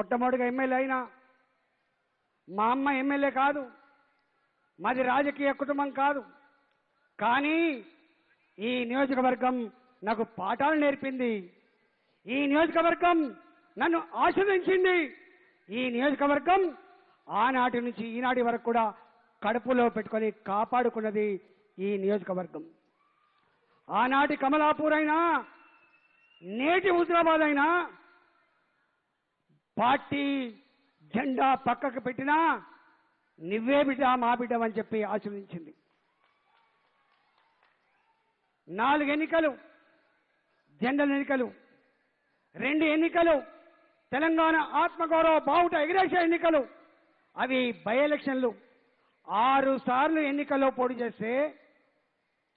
మొట్టమొదటిగా ఎమ్మెల్యే అయినా మా అమ్మ ఎమ్మెల్యే కాదు మాది రాజకీయ కుటుంబం కాదు. కానీ ఈ నియోజకవర్గం నాకు పాఠాలు నేర్పింది. ఈ నియోజకవర్గం నన్ను ఆశీర్వదించింది. ఈ నియోజకవర్గం ఆనాటి నుంచి ఈనాటి వరకు కూడా కడుపులో పెట్టుకొని కాపాడుకున్నది ఈ నియోజకవర్గం. ఆనాటి కమలాపూర్ అయినా నేటి హుజరాబాద్ అయినా పార్టీ జెండా పక్కకు పెట్టినా నువ్వే బిడ్డ మా బిడ్డ అని చెప్పి ఆశీర్వదించింది నాలుగు ఎన్నికలు జనరల్ ఎన్నికలు రెండు ఎన్నికలు తెలంగాణ ఆత్మగౌరవ బావుట ఎగిరేసే ఎన్నికలు అవి బై ఎలక్షన్లు. ఆరు సార్లు ఎన్నికల్లో పోటీ చేస్తే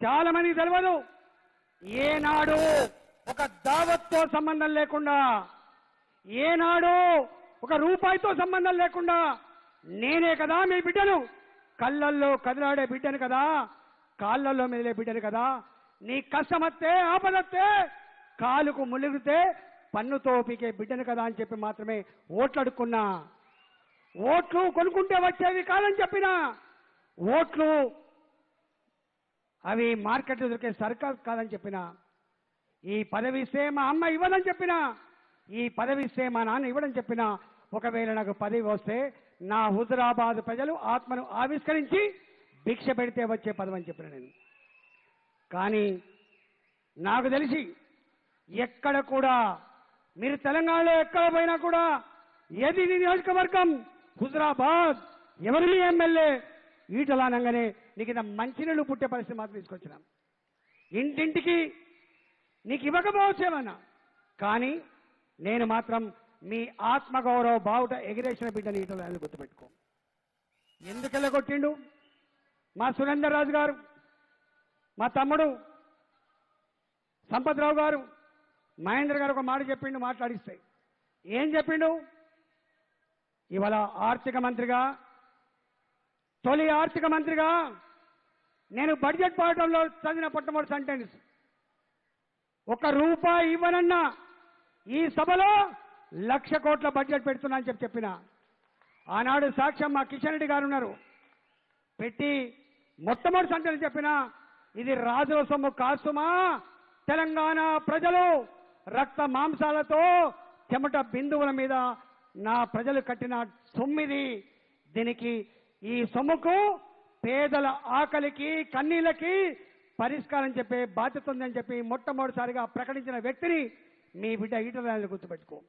చాలా మంది తెలియదు ఏనాడు ఒక దావత్తో సంబంధం లేకుండా ఏనాడు ఒక రూపాయితో సంబంధం లేకుండా నేనే కదా మీ బిడ్డను. కళ్ళల్లో కదిలాడే బిడ్డను కదా కాళ్ళల్లో మెదిలే బిడ్డను కదా. నీ కష్టమత్తే ఆపదత్తే కాలుకు ములిగితే పన్నుతో పీకే బిడ్డను కదా అని చెప్పి మాత్రమే ఓట్లు అడుక్కున్నా ఓట్లు కొనుక్కుంటే వచ్చేవి కాదని చెప్పినా ఓట్లు అవి మార్కెట్లో దొరికే సర్కార్ కాదని చెప్పినా. ఈ పదవి ఇస్తే మా అమ్మ ఇవ్వదని చెప్పినా ఈ పదవి ఇస్తే మా నాన్న ఇవ్వడం చెప్పిన ఒకవేళ నాకు పదవి వస్తే నా హుజరాబాద్ ప్రజలు ఆత్మను ఆవిష్కరించి భిక్ష పెడితే వచ్చే పదవి అని చెప్పిన నేను. కానీ నాకు తెలిసి ఎక్కడ కూడా మీరు తెలంగాణలో ఎక్కడ పోయినా కూడా ఏది నియోజకవర్గం హుజరాబాద్ ఎవరి మీ ఎమ్మెల్యే ఈటలానంగానే నీకు ఇంత మంచినీళ్ళు పుట్టే పరిస్థితి మాత్రం తీసుకొచ్చినాం. ఇంటింటికి నీకు ఇవ్వకపోవచ్చేమన్నా కానీ నేను మాత్రం మీ ఆత్మగౌరవ బావుట ఎగిరేసిన బిడ్డని ఈటలని గుర్తుపెట్టుకో. ఎందుకు వెళ్ళగొట్టిండు మా సురేందర్ రాజు గారు మా తమ్ముడు సంపత్రావు గారు మహేంద్ర గారు ఒక మాట చెప్పిండు మాట్లాడిస్తే. ఏం చెప్పిండు? ఇవాళ ఆర్థిక మంత్రిగా తొలి ఆర్థిక మంత్రిగా నేను బడ్జెట్ పాడటంలో చదివిన మొట్టమొదటి సెంటెన్స్. ఒక రూపాయి ఇవ్వనన్నా ఈ సభలో లక్ష కోట్ల బడ్జెట్ పెడుతున్నా అని చెప్పి చెప్పిన. ఆనాడు సాక్ష్యం మా కిషన్ రెడ్డి గారు ఉన్నారు. పెట్టి మొట్టమొదటి సంఖ్యలు చెప్పిన ఇది రాజుల సొమ్ము కాసుమా తెలంగాణ ప్రజలు రక్త మాంసాలతో చెమట బిందువుల మీద నా ప్రజలు కట్టిన సొమ్మిది. దీనికి ఈ సొమ్ముకు పేదల ఆకలికి కన్నీళ్ళకి పరిష్కారం చెప్పే బాధ్యత ఉందని చెప్పి మొట్టమొదటిసారిగా ప్రకటించిన వ్యక్తిని నీ బిడ్డ ఈటలని గుర్తుపెట్టుకో.